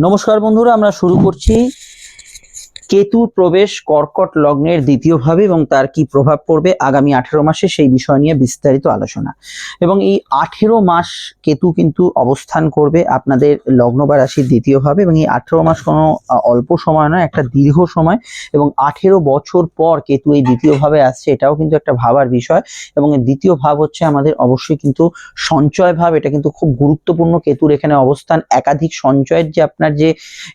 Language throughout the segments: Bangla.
নমস্কার বন্ধুরা আমরা শুরু করছি কেতুর প্রবেশ কর্কট লগ্নের দ্বিতীয় ভাবে এবং তার কি প্রভাব পড়বে আগামী আঠেরো মাসে সেই বিষয় নিয়ে বিস্তারিত আলোচনা। এবং এই আঠেরো মাস কেতু কিন্তু অবস্থান করবে আপনাদের লগ্ন বা রাশির দ্বিতীয় ভাবে এবং এই আঠেরো মাস কোনো অল্প সময় নয়, একটা দীর্ঘ সময় এবং আঠেরো বছর পর কেতু এই দ্বিতীয় ভাবে আসছে এটাও কিন্তু একটা ভাবার বিষয় এবং দ্বিতীয় ভাব হচ্ছে আমাদের অবশ্যই কিন্তু সঞ্চয় ভাব, এটা কিন্তু খুব গুরুত্বপূর্ণ কেতুর এখানে অবস্থান। একাধিক সঞ্চয়ের যে আপনার যে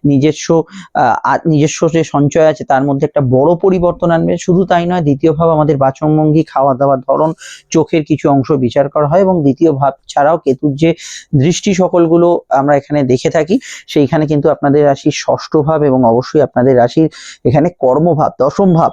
নিজস্ব নিজস্ব যে সঞ্চয় আছে, তার মধ্যে একটা বড় পরিবর্তন আনবে। শুধু তাই নয়, দ্বিতীয় ভাব আমাদের বাচনভঙ্গি খাওয়া দাওয়ার ধরন, চোখের কিছু অংশ বিচার করা হয় এবং দ্বিতীয় ভাব ছাড়াও কেতুর যে দৃষ্টি সকলগুলো আমরা এখানে দেখে থাকি, সেইখানে কিন্তু আপনাদের রাশির ষষ্ঠ ভাব এবং অবশ্যই আপনাদের রাশির এখানে কর্মভাব, দশম ভাব।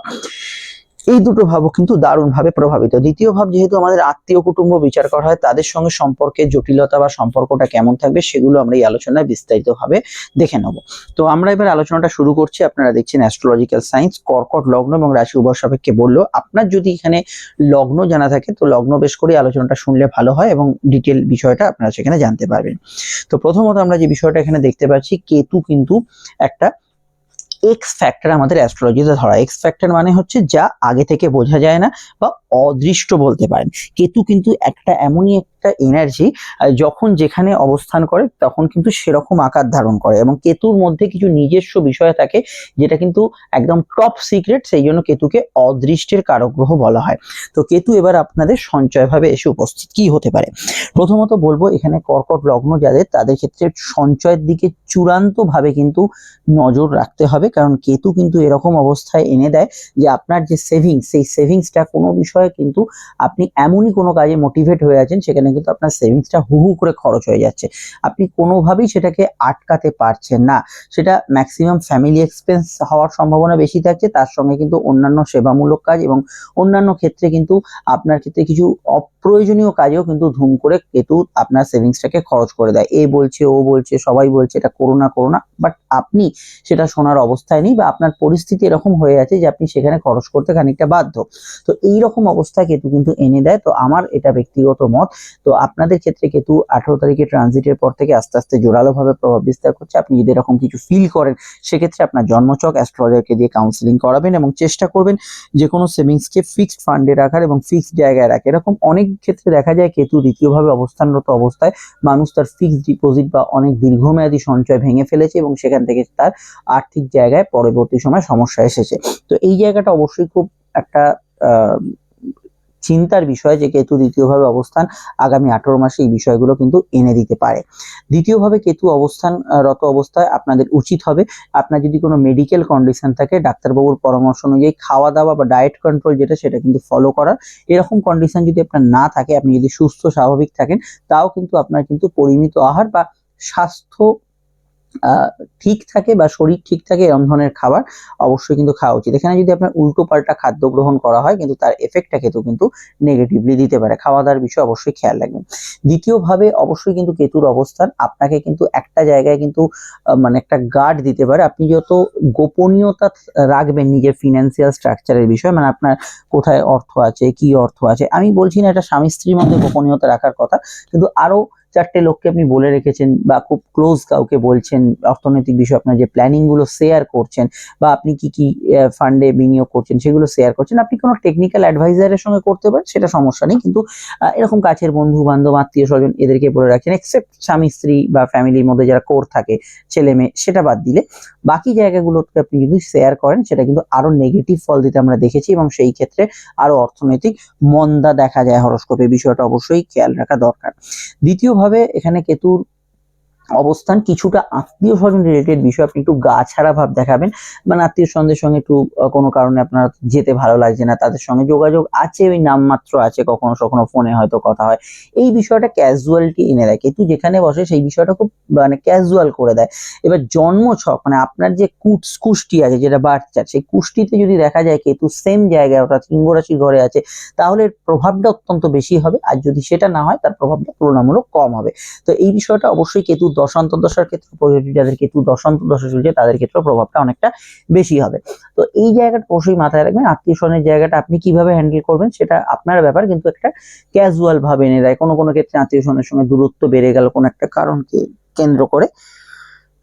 এই দুটো ভাবও কিন্তু দারুণভাবে প্রভাবিত। দ্বিতীয় ভাব, যেহেতু আমাদের আত্মীয় কুটুম্ব বিচার করা হয়, তাদের সঙ্গে সম্পর্কে জটিলতা বা সম্পর্কটা কেমন থাকবে সেগুলো আমরা এই আলোচনায় বিস্তারিতভাবে দেখে নেব। তো আমরা এবার আলোচনাটা শুরু করছি, আপনারা দেখছেন অ্যাস্ট্রোলজিক্যাল সায়েন্স কর্কট লগ্ন এবং রাশি উভয় সাপেক্ষে বলল, আপনার যদি এখানে লগ্ন জানা থাকে, তো লগ্ন বেশ করে আলোচনাটা শুনলে ভালো হয় এবং ডিটেল বিষয়টা আপনারা সেখানে জানতে পারবেন। তো প্রথমত আমরা যে বিষয়টা এখানে দেখতে পাচ্ছি, কেতু কিন্তু একটা এক্স ফ্যাক্টর আমাদের অ্যাস্ট্রোলজিতে ধরা। এক্স ফ্যাক্টর মানে হচ্ছে যা আগে থেকে বোঝা যায় না বা অদৃষ্ট বলতে পারেন। কেতু কিন্তু একটা এমনই একটা এনার্জি যখন যেখানে অবস্থান করে, তখন কিন্তু সেরকম আকার ধারণ করে এবং কেতুর মধ্যে কিছু নিজস্ব বিষয় থাকে যেটা কিন্তু একদম টপ সিক্রেট সেই জন্য কেতুকে অদৃষ্টের কারগ্রহ বলা হয়। তো কেতু এবার আপনাদের সঞ্চয়ভাবে এসে উপস্থিত। কি হতে পারে? প্রথমত বলব, এখানে কর্কট লগ্ন যাদের, তাদের ক্ষেত্রে সঞ্চয়ের দিকে চূড়ান্তভাবে কিন্তু নজর রাখতে হবে। কারণ কেতু কিন্তু এরকম অবস্থায় এনে দেয় যে আপনার যে সেভিংস সেই সেভিংসটা কোনো বিষয়ে কিন্তু আপনি এমনই কোনো কাজে মোটিভেট হয়ে আছেন, সেখানে কিন্তু আপনার সেভিংসটা হু হু করে খরচ হয়ে যাচ্ছে। আপনি কোনোভাবেই সেটাকে আটকাতে পারছেন না। সেটা ম্যাক্সিমাম ফ্যামিলি এক্সপেন্স হওয়ার সম্ভাবনা বেশি থাকছে, তার সঙ্গে কিন্তু অন্যান্য সেবামূলক কাজ এবং অন্যান্য ক্ষেত্রে কিন্তু আপনার ক্ষেত্রে কিছু অপ্রয়োজনীয় কাজেও কিন্তু ধুম করে কেতু আপনার সেভিংসটাকে খরচ করে দেয়। এ বলছে, ও বলছে, সবাই বলছে, এটা করোনা করোনা বাট আপনি সেটা শোনার অবস্থায় নেই বা আপনার পরিস্থিতি এরকম হয়ে আছে যে আপনি সেখানে খরচ করতে খানিকটা বাধ্য। তো এই রকম অবস্থায় কেতু কিন্তু এনে দেয়। তো আমার এটা ব্যক্তিগত মত। তো আপনাদের ক্ষেত্রে কেতু আঠারো তারিখে ট্রানজিটের পর থেকে আস্তে আস্তে জোরালোভাবে প্রভাব বিস্তার করছে। আপনি যদি এরকম কিছু ফিল করেন, সেক্ষেত্রে আপনার জন্মচক অ্যাস্ট্রোলজারকে দিয়ে কাউন্সিলিং করাবেন এবং চেষ্টা করবেন যে কোনো সেভিংসকে ফিক্সড ফান্ডে রাখার এবং ফিক্সড জায়গায় রাখা এরকম অনেক ক্ষেত্রে দেখা যায় কেতু দ্বিতীয়ভাবে অবস্থানরত অবস্থায় মানুষ তার ফিক্সড ডিপোজিট বা অনেক দীর্ঘমেয়াদী সঞ্চয় ভেঙে ফেলেছে এবং সেখান থেকে তার আর্থিক জায়গায় পরবর্তী সময় সমস্যা এসেছে। তো এই জায়গাটা অবশ্যই খুব একটা চিন্তার বিষয় যে কেতু দ্বিতীয়ভাবে অবস্থান আগামী আঠারো মাসে এই বিষয়গুলো কিন্তু এনে দিতে পারে। দ্বিতীয়ভাবে কেতু অবস্থান রত অবস্থায় আপনাদের উচিত হবে, আপনার যদি কোনো মেডিকেল কন্ডিশন থাকে, ডাক্তারবাবুর পরামর্শ অনুযায়ী খাওয়া দাওয়া বা ডায়েট কন্ট্রোল যেটা, সেটা কিন্তু ফলো করার। এরকম কন্ডিশন যদি আপনার না থাকে, আপনি যদি সুস্থ, স্বাভাবিক থাকেন, তাও কিন্তু আপনার কিন্তু পরিমিত আহার বা স্বাস্থ্য ঠিক থাকে বা শরীর ঠিক থাকে এরকম ধরনের খাবার অবশ্যই কিন্তু খাওয়া উচিত। এখানে যদি আপনার উল্টো পাল্টা খাদ্য গ্রহণ করা হয়, কিন্তু তার এফেক্টটা কেতু কিন্তু নেগেটিভলি দিতে পারে। খাওয়া দাওয়ার বিষয়ে অবশ্যই খেয়াল রাখবেন। দ্বিতীয়ভাবে অবশ্যই কিন্তু কেতুর অবস্থান, আপনাকে কিন্তু একটা জায়গায় কিন্তু মানে একটা গার্ড দিতে পারে। আপনি যত গোপনীয়তা রাখবেন নিজের ফিনান্সিয়াল স্ট্রাকচারের বিষয়ে মানে আপনার কোথায় অর্থ আছে, কি অর্থ আছে, আমি বলছি না এটা স্বামী স্ত্রীর মধ্যে গোপনীয়তা রাখার কথা, কিন্তু আরও চারটে লোককে আপনি বলে রেখেছেন বা খুব ক্লোজ কাউকে বলছেন, অর্থনৈতিক বিষয়ে আপনার যে প্ল্যানিংগুলো শেয়ার করছেন বা আপনি কি কি ফান্ডে বিনিয়োগ করছেন সেগুলো শেয়ার করছেন, আপনি কোনো টেকনিক্যাল অ্যাডভাইজারের সঙ্গে করতে পারেন, সেটা সমস্যা নেই। কিন্তু এরকম কাছের বন্ধু, বান্ধব, আত্মীয় স্বজন এদেরকে বলে রাখছেন এক্সেপ্ট স্বামী, স্ত্রী বা ফ্যামিলির মধ্যে যারা কোর থাকে, ছেলে মেয়ে, সেটা বাদ দিলে বাকি জায়গাগুলোতে আপনি যদি শেয়ার করেন, সেটা কিন্তু আরও নেগেটিভ ফল দিতে আমরা দেখেছি এবং সেই ক্ষেত্রে আরও অর্থনৈতিক মন্দা দেখা যায় হরস্কোপে বিষয়টা অবশ্যই খেয়াল রাখা দরকার। দ্বিতীয়ভাবে এখানে কেতুর অবস্থান কিছুটা আত্মীয় স্বজন রিলেটেড বিষয়। আপনি একটু গা ছাড়া ভাব দেখাবেন। মানে আত্মীয় স্বজনের সঙ্গে একটু কোনো কারণে আপনার যেতে ভালো লাগছে না, তাদের সঙ্গে যোগাযোগ আছে, ওই নামমাত্র আছে, কখনো কখনো ফোনে হয়তো কথা হয়। এই বিষয়টা ক্যাজুয়ালিটি এনে দেয়। কেতু যেখানে বসে সেই বিষয়টা খুব মানে ক্যাজুয়াল করে দেয়। এবার জন্ম ছক মানে আপনার যে কুট, কুষ্টি আছে, যেটা বাচ্চা, সেই কুষ্টিতে যদি দেখা যায় কেতু সেম জায়গায়, অর্থাৎ সিংহ রাশির ঘরে আছে, তাহলে এর প্রভাবটা অত্যন্ত বেশি হবে। আর যদি সেটা না হয়, তার প্রভাবটা তুলনামূলক কম হবে। তো এই বিষয়টা অবশ্যই কেতু দশান্ত দশার ক্ষেত্রে যাদের কেতু দশান্ত দশা চলছে, তাদের ক্ষেত্রে প্রভাবটা অনেকটা বেশি হবে। তো এই জায়গাটা অবশ্যই মাথায় রাখবেন, আত্মীয় স্বজনের জায়গাটা আপনি কীভাবে হ্যান্ডেল করবেন সেটা আপনার ব্যাপার, কিন্তু একটা ক্যাজুয়াল ভাবে এনে দেয়। কোনো কোনো ক্ষেত্রে আত্মীয় স্বজনের সঙ্গে দূরত্ব বেড়ে গেল কোনো একটা কারণকে কেন্দ্র করে,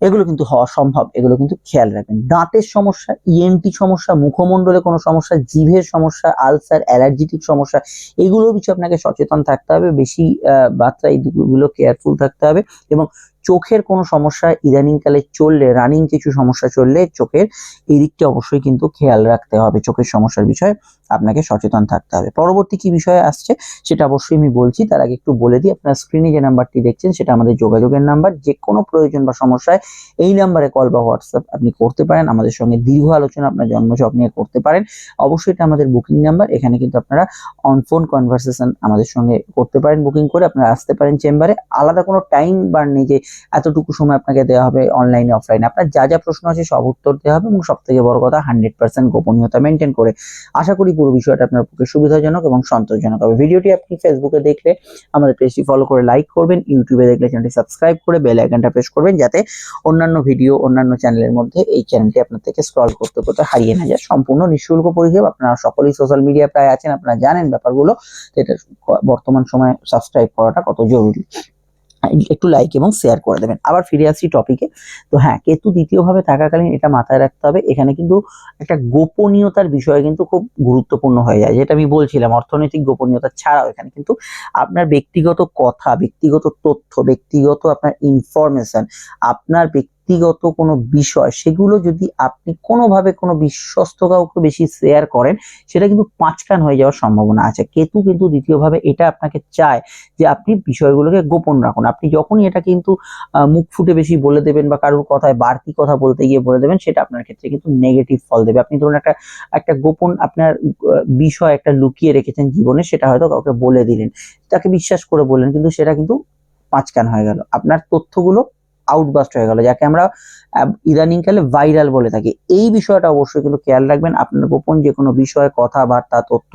এগুলো কিন্তু হওয়া সম্ভব, এগুলো কিন্তু খেয়াল রাখবেন। দাঁতের সমস্যা ইএনটি সমস্যা, মুখমণ্ডলে কোনো সমস্যা, জিভের সমস্যা, আলসার, অ্যালার্জিটিক সমস্যা এগুলো কিছু আপনাকে সচেতন থাকতে হবে, বেশি মাত্রায় এই দিকগুলো কেয়ারফুল থাকতে হবে এবং চোখের কোনো সমস্যা, ইদানিংকালে চললে রানিং কিছু সমস্যা চললে চোখের এই দিকটা অবশ্যই কিন্তু খেয়াল রাখতে হবে। চোখের সমস্যার বিষয়ে আপনাকে সচেতন থাকতে হবে। পরবর্তী কি বিষয়ে আসছে সেটা অবশ্যই আমি বলছি। তার আগে একটু বলে দিই, আপনার স্ক্রিনে যে নাম্বারটি দেখছেন সেটা আমাদের যোগাযোগের নাম্বার। যে কোনো প্রয়োজন বা সমস্যায় এই নাম্বারে কল বা হোয়াটসঅ্যাপ আপনি করতে পারেন। আমাদের সঙ্গে দীর্ঘ আলোচনা, আপনার জন্মছক নিয়ে করতে পারেন। অবশ্যই এটা আমাদের বুকিং নাম্বার এখানে কিন্তু আপনারা অন ফোন কনভারসেশন আমাদের সঙ্গে করতে পারেন বুকিং করে। আপনারা আসতে পারেন চেম্বারে আলাদা কোনো টাইম বার নেই যে এতটুকু সময় আপনাকে দেওয়া হবে অনলাইনে অফলাইনে আপনার যা যা প্রশ্ন আছে সব উত্তর দেওয়া হবে এবং সব থেকে বড় কথা হান্ড্রেড পার্সেন্ট গোপনীয়তা মেনটেন করে। আশা করি পুরো বিষয়টা আপনার পক্ষে সুবিধাজনক এবং সন্তোষজনক হবে। ভিডিওটি আপনি ফেসবুকে দেখলে আমাদের পেজটি ফলো করে লাইক করবেন ইউটিউবে দেখলে চ্যানেলটি সাবস্ক্রাইব করে বেল আইকনটা প্রেস করবেন যাতে অন্যান্য ভিডিও অন্যান্য চ্যানেলের মধ্যে এই চ্যানেলটি আপনার থেকে স্ক্রল করতে করতে হারিয়ে না যায়। সম্পূর্ণ নিঃশুল্ক পরিষেবা। আপনারা সকলেই সোশ্যাল মিডিয়া প্রায় আছেন, আপনারা জানেন ব্যাপারগুলো। এটা বর্তমান সময়ে সাবস্ক্রাইব করাটা কত জরুরি? একটু লাইক এবং শেয়ার করে দেবেন। আবার ফিরে আসছি টপিকে তো হ্যাঁ কেতু দ্বিতীয়ভাবে থাকাকালীন এটা মাথায় রাখতে হবে। এখানে কিন্তু একটা গোপনীয়তার বিষয় কিন্তু খুব গুরুত্বপূর্ণ হয়ে যায়। যেটা আমি বলছিলাম, অর্থনৈতিক গোপনীয়তা ছাড়াও এখানে কিন্তু আপনার ব্যক্তিগত কথা, ব্যক্তিগত তথ্য, ব্যক্তিগত আপনার ইনফরমেশন আপনার ব্যক্তিগত কোনো বিষয়, সেগুলো যদি আপনি কোনোভাবে কোনো বিশ্বস্ত কাউকে বেশি শেয়ার করেন, সেটা কিন্তু পাঁচকান হয়ে যাওয়ার সম্ভাবনা আছে। কেতু কিন্তু দ্বিতীয়ভাবে এটা আপনাকে চায় যে আপনি বিষয়গুলোকে গোপন রাখুন। আপনি যখনই এটা কিন্তু মুখ ফুটে বেশি বলে দেবেন বা কারোর কথায় বাড়তি কথা বলতে গিয়ে বলে দেবেন, সেটা আপনার ক্ষেত্রে কিন্তু নেগেটিভ ফল দেবে। আপনি ধরুন একটা একটা গোপন আপনার বিষয় একটা লুকিয়ে রেখেছেন জীবনে, সেটা হয়তো কাউকে বলে দিলেন। তাকে বিশ্বাস করে বললেন, কিন্তু সেটা কিন্তু পাঁচকান হয়ে গেল। আপনার তথ্যগুলো আউটবাস্ট হয়ে গেল, যাকে আমরা ইদানিংকালে ভাইরাল বলে থাকি। এই বিষয়টা অবশ্যই কিন্তু খেয়াল রাখবেন, আপনার গোপন যে কোনো বিষয় কথাবার্তা, তথ্য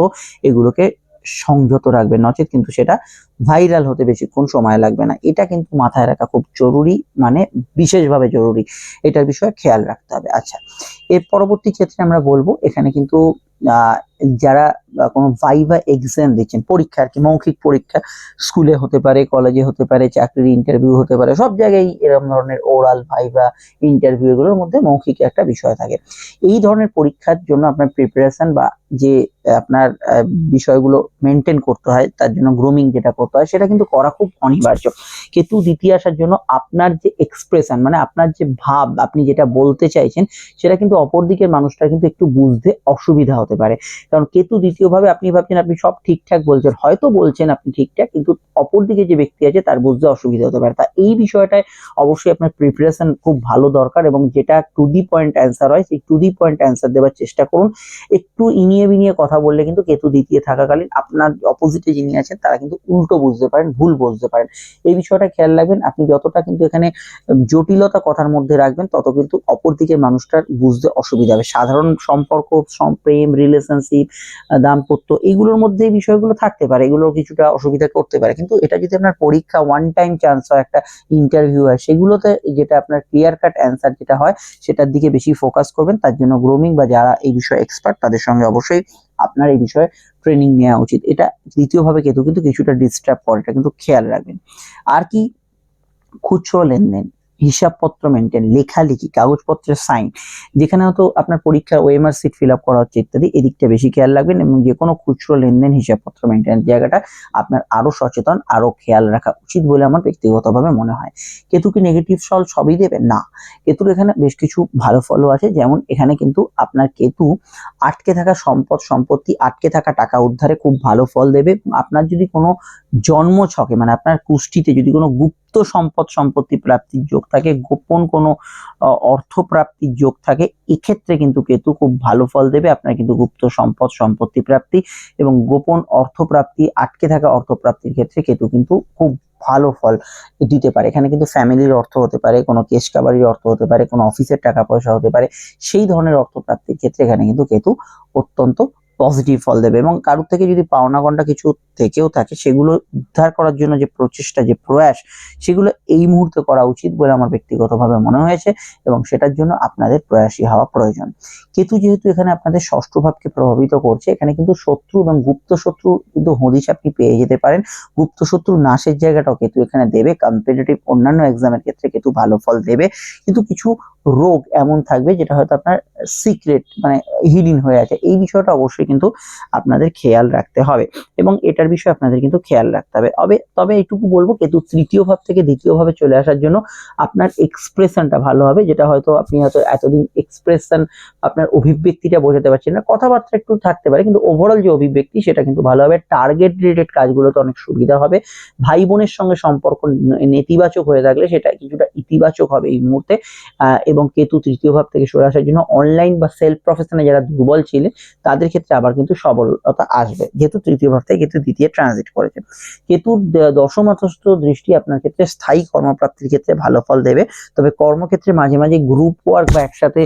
এগুলোকে সংযত রাখবেন, নচেত কিন্তু সেটা ভাইরাল হতে বেশিক্ষণ সময় লাগবে না। এটা কিন্তু মাথায় রাখা খুব জরুরি মানে বিশেষভাবে জরুরি। এটার বিষয়ে খেয়াল রাখতে হবে। আচ্ছা এর পরবর্তী ক্ষেত্রে আমরা বলব, এখানে কিন্তু যারা কোনো ভাইভা এক্সাম দিচ্ছেন, পরীক্ষা আর কি, মৌখিক পরীক্ষা স্কুলে হতে পারে কলেজে হতে পারে, চাকরির ইন্টারভিউ হতে পারে, সব জায়গায় এরকম ধরনের ওরাল ভাইভা ইন্টারভিউ এগুলোর মধ্যে মৌখিক একটা বিষয় থাকে। এই ধরনের পরীক্ষার জন্য আপনার প্রিপারেশন বা যে আপনার বিষয়গুলো মেনটেন করতে হয়, তার জন্য গ্রুমিং যেটা করতে হয়, সেটা কিন্তু করা খুব অনিবার্য। কেতু দ্বিতীয় আসার জন্য আপনার যে এক্সপ্রেশন মানে আপনার যে ভাব, আপনি যেটা বলতে চাইছেন, সেটা কিন্তু অপর দিকের মানুষটা কিন্তু একটু বুঝতে অসুবিধা হতে পারে। কারণ কেতু দ্বিতীয়ভাবে আপনি ভাবছেন, আপনি সব ঠিকঠাক বলছেন। হয়তো বলছেন আপনি ঠিকঠাক, কিন্তু অপর দিকে যে ব্যক্তি আছে তার বুঝতে অসুবিধা হতে পারে। তা এই বিষয়টায় অবশ্যই আপনার প্রিপারেশন খুব ভালো দরকার এবং যেটা টু দি পয়েন্ট অ্যান্সার হয়, সেই টু দি পয়েন্ট অ্যান্সার দেওয়ার চেষ্টা করুন। একটু ইনিয়ে বিনিয়ে কথা বললে কিন্তু কেতু দ্বিতীয় থাকাকালীন আপনার অপোজিটে যিনি আছেন, তারা কিন্তু উল্টো বুঝতে পারেন, ভুল বুঝতে পারেন। এই বিষয়টা খেয়াল রাখবেন, আপনি যতটা কিন্তু এখানে জটিলতা কথার মধ্যে রাখবেন, তত কিন্তু অপর দিকের মানুষটার বুঝতে অসুবিধা হবে। সাধারণ সম্পর্ক, সম- প্রেম রিলেশনশিপ দাম্পত্য এইগুলোর মধ্যে বিষয়গুলো থাকতে পারে। এগুলো কিছুটা অসুবিধা করতে পারে। কিন্তু এটা যদি আপনার পরীক্ষা ওয়ান টাইম চান্স হয়, একটা ইন্টারভিউ হয়, সেগুলোতে যেটা আপনার ক্লিয়ার কাট অ্যান্সার যেটা হয়, সেটার দিকে বেশি ফোকাস করবেন। তার জন্য গ্রোমিং বা যারা এই বিষয়ে এক্সপার্ট তাদের সঙ্গে অবশ্যই আপনার এই বিষয়ে ট্রেনিং নেওয়া উচিত। এটা দ্বিতীয়ভাবে কেতু কিন্তু কিছুটা ডিস্টার্ব করে এটা কিন্তু খেয়াল রাখবেন। আর কি খুচরো লেনদেন? হিসাবপত্র মেনটেন লেখালেখি, কাগজপত্রের সাইন যেখানে হয়তো আপনার পরীক্ষার ওএমআর সিট ফিল আপ করা হচ্ছে ইত্যাদি, এদিকটা বেশি খেয়াল রাখবেন এবং যে কোনো খুচরো লেনদেন হিসাবপত্র মেনটেন জায়গাটা আপনার আরও সচেতন, আরও খেয়াল রাখা উচিত বলে আমার ব্যক্তিগতভাবে মনে হয়। কেতু কি নেগেটিভ ফল সবই দেবে? না। কেতুর এখানে বেশ কিছু ভালো ফলও আছে, যেমন এখানে কিন্তু আপনার কেতু আটকে থাকা সম্পদ, সম্পত্তি আটকে থাকা টাকা উদ্ধারে খুব ভালো ফল দেবে। আপনার যদি কোনো জন্ম ছকে মানে আপনার কুষ্টিতে যদি কোনো গুপ্ত সম্পদ সম্পত্তি প্রাপ্তির যোগ থাকে, গোপন কোনো অর্থ প্রাপ্তির যোগ থাকে, এক্ষেত্রে কিন্তু কেতু খুব ভালো ফল দেবে, আপনার কিন্তু গুপ্ত সম্পদ, সম্পত্তি প্রাপ্তি এবং গোপন অর্থ প্রাপ্তি আটকে থাকা অর্থ প্রাপ্তির ক্ষেত্রে কেতু কিন্তু খুব ভালো ফল দিতে পারে। এখানে কিন্তু ফ্যামিলির অর্থ হতে পারে, কোনো কেস কাবারির অর্থ হতে পারে, কোনো অফিসের টাকা পয়সা হতে পারে, সেই ধরনের অর্থ প্রাপ্তির ক্ষেত্রে এখানে কিন্তু কেতু অত্যন্ত পজিটিভ ফল দেবে এবং কারোর থেকে যদি পাওনা গন্ডা কিছু থেকেও থাকে সেগুলো উদ্ধার করার জন্য যে প্রচেষ্টা, যে প্রয়াস, সেগুলো এই মুহূর্তে করা উচিত বলে আমার ব্যক্তিগতভাবে মনে হয়েছে এবং সেটার জন্য আপনাদের প্রয়াসী হওয়া প্রয়োজন। কেতু যেহেতু এখানে আপনাদের ষষ্ঠ ভাবকে প্রভাবিত করছে, এখানে কিন্তু শত্রু এবং গুপ্ত শত্রু কিন্তু হদিশ আপনি পেয়ে যেতে পারেন। গুপ্ত শত্রু নাশের জায়গাটাও কেতু এখানে দেবে। কম্পিটিটিভ অন্যান্য এক্সামের ক্ষেত্রে কেতু ভালো ফল দেবে। কিন্তু কিছু রোগ এমন থাকবে যেটা হয়তো আপনার সিক্রেট মানে হিডিন হয়ে আছে। এই বিষয়টা অবশ্যই কিন্তু আপনাদের খেয়াল রাখতে হবে এবং এটার বিষয়ে আপনাদের কিন্তু খেয়াল রাখতে হবে। তবে তবে এইটুকু বলব কেতু তৃতীয় ভাব থেকে দ্বিতীয় ভাবে চলে আসার জন্য আপনার এক্সপ্রেশনটা ভালো হবে, যেটা হয়তো আপনি হয়তো এতদিন এক্সপ্রেশন আপনার অভিব্যক্তিটা বোঝাতে পারছেন না। কথাবার্তা একটু থাকতে পারে, কিন্তু ওভারঅল যে অভিব্যক্তি, সেটা কিন্তু ভালো হবে। টার্গেট রিলেটেড কাজগুলোতে অনেক সুবিধা হবে। ভাই বোনের সঙ্গে সম্পর্ক নেতিবাচক হয়ে থাকলে সেটা কিছুটা ইতিবাচক হবে এই মুহূর্তে। এবং কেতু তৃতীয় ভাব থেকে সরে আসার জন্য অনলাইন বা সেলফ প্রফেশনে যারা দুর্বল ছিলেন, তাদের ক্ষেত্রে আবার কিন্তু সবলতা আসবে। যেহেতু তৃতীয় ভাব থেকে কেতু দ্বিতীয় ট্রানজিট করেছে কেতুর দ- দশমাথস্থ দৃষ্টি আপনার ক্ষেত্রে স্থায়ী কর্মপ্রাপ্তির ক্ষেত্রে ভালো ফল দেবে। তবে কর্মক্ষেত্রে মাঝে মাঝে গ্রুপ ওয়ার্ক বা একসাথে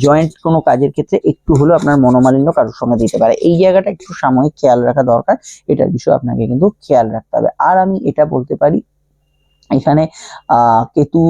জয়েন্ট কোনো কাজের ক্ষেত্রে একটু হলেও আপনার মনোমালিন্য কারোর সঙ্গে দিতে পারে। এই জায়গাটা একটু সাময়িক খেয়াল রাখা দরকার। এটার বিষয়ে আপনাকে কিন্তু খেয়াল রাখতে হবে। আর আমি এটা বলতে পারি, এখানে কেতু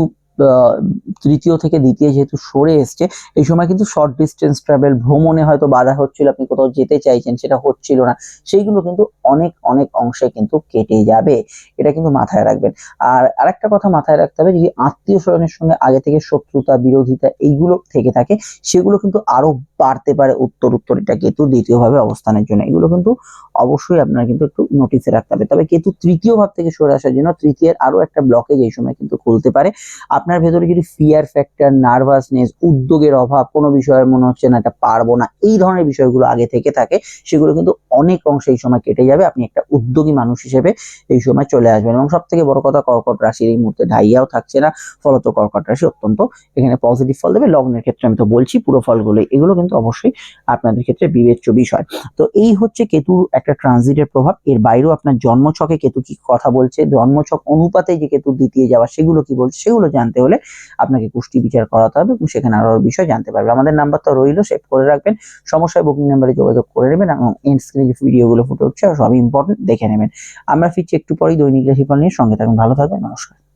তৃতীয় থেকে দ্বিতীয় যেহেতু সরে এসছে, এই সময় কিন্তু শর্ট ডিস্টেন্স ট্রাভেল ভ্রমণে হয়তো বাধা হচ্ছিল, আপনি কোথাও যেতে চাইছেন সেটা হচ্ছিল না। সেইগুলো কিন্তু অনেক অনেক অংশে কিন্তু কেটে যাবে। এটা কিন্তু মাথায় রাখবেন। আর আরেকটা কথা মাথায় রাখতে হবে, যদি আত্মীয় স্বজনের সঙ্গে আগে থেকে শত্রুতা, বিরোধিতা এইগুলো থেকে থাকে, সেগুলো কিন্তু আরও বাড়তে পারে উত্তর উত্তর। এটা কেতু দ্বিতীয়ভাবে অবস্থানের জন্য। এগুলো কিন্তু অবশ্যই আপনার কিন্তু একটু নোটিসে রাখতে হবে। তবে কেতু তৃতীয় ভাব থেকে সরে আসার জন্য তৃতীয়ের আরও একটা ব্লকেজ এই সময় কিন্তু খুলতে পারে। আপনার ভেতরে যদি ফিয়ার ফ্যাক্টর নার্ভাসনেস উদ্যোগের অভাব কোনো বিষয়ে মনে হচ্ছে না, এটা পারব না, এই ধরনের বিষয়গুলো আগে থেকে থাকে, সেগুলো কিন্তু অনেক অংশে এই সময় কেটে যাবে, আপনি একটা উদ্যোগী মানুষ হিসেবে এই সময় চলে আসবেন এবং সব থেকে বড় কথা কর্কট রাশির এই মুহূর্তে ঢাইয়াও থাকছে না, ফলত কর্কট রাশি অত্যন্ত এখানে পজিটিভ ফল দেবে, লগ্নের ক্ষেত্রে আমি তো বলছি পুরো ফলগুলো এগুলো কিন্তু অবশ্যই আপনাদের ক্ষেত্রে বিবেচ্য বিষয়। তো এই হচ্ছে কেতু একটা ট্রানজিটের প্রভাব, এর বাইরেও আপনার জন্মছকে কেতু কি কথা বলছে, জন্মছক অনুপাতে যে কেতু দ্বিতীয় যাওয়া, সেগুলো কি বলছে, সেগুলো জানতে হলে আপনাকে কুষ্টি বিচার করাতে হবে এবং সেখানে আরও বিষয় জানতে পারবে। আমাদের নাম্বার তো রইল সেভ করে রাখবেন। সমস্যায় বুকিং নাম্বারে যোগাযোগ করে নেবেন এবং এন্ড স্ক্রিনে যে ভিডিওগুলো ফুটে উঠছে, সবই ইম্পর্টেন্ট দেখে নেবেন। আমরা ফিরছি একটু পরেই, দৈনিক রাশিফল নিয়ে সঙ্গে থাকুন ভালো থাকবেন, নমস্কার।